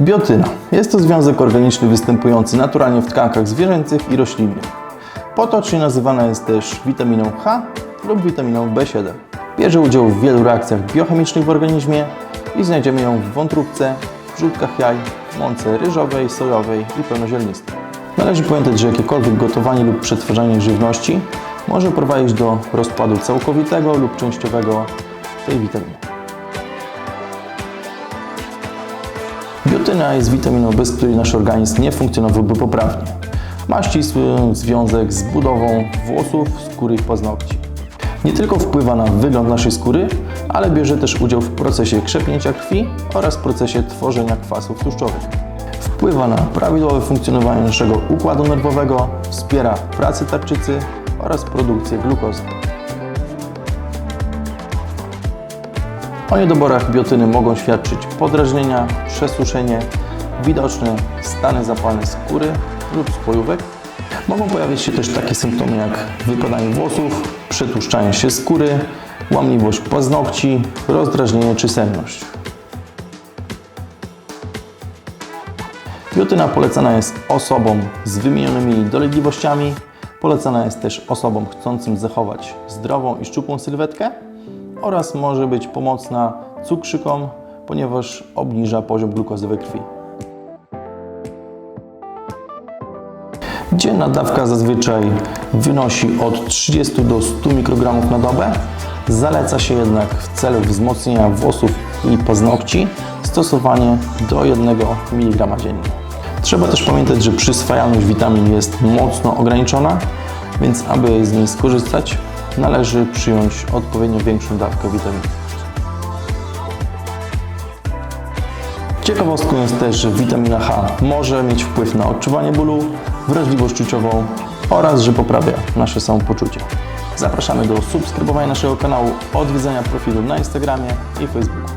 Biotyna. Jest to związek organiczny występujący naturalnie w tkankach zwierzęcych i roślinnych. Potocznie nazywana jest też witaminą H lub witaminą B7. Bierze udział w wielu reakcjach biochemicznych w organizmie i znajdziemy ją w wątróbce, żółtkach jaj, mące ryżowej, sojowej i pełnoziarnistej. Należy pamiętać, że jakiekolwiek gotowanie lub przetwarzanie żywności może prowadzić do rozpadu całkowitego lub częściowego tej witaminy. Biotyna jest witaminą, bez której nasz organizm nie funkcjonowałby poprawnie. Ma ścisły związek z budową włosów, skóry i paznokci. Nie tylko wpływa na wygląd naszej skóry, ale bierze też udział w procesie krzepnięcia krwi oraz procesie tworzenia kwasów tłuszczowych. Wpływa na prawidłowe funkcjonowanie naszego układu nerwowego, wspiera pracę tarczycy oraz produkcję glukozy. O niedoborach biotyny mogą świadczyć podrażnienia, przesuszenie, widoczne stany zapalne skóry lub spojówek. Mogą pojawić się też takie symptomy jak wypadanie włosów, przetłuszczanie się skóry, łamliwość paznokci, rozdrażnienie czy senność. Biotyna polecana jest osobom z wymienionymi dolegliwościami. Polecana jest też osobom chcącym zachować zdrową i szczupłą sylwetkę oraz może być pomocna cukrzykom, ponieważ obniża poziom glukozy we krwi. Dzienna dawka zazwyczaj wynosi od 30 do 100 mikrogramów na dobę. Zaleca się jednak w celu wzmocnienia włosów i paznokci stosowanie do 1 mg dziennie. Trzeba też pamiętać, że przyswajalność witamin jest mocno ograniczona, więc aby z niej skorzystać, należy przyjąć odpowiednio większą dawkę witaminy. Ciekawostką jest też, że witamina H może mieć wpływ na odczuwanie bólu, wrażliwość czuciową oraz, że poprawia nasze samopoczucie. Zapraszamy do subskrybowania naszego kanału, odwiedzenia profilu na Instagramie i Facebooku.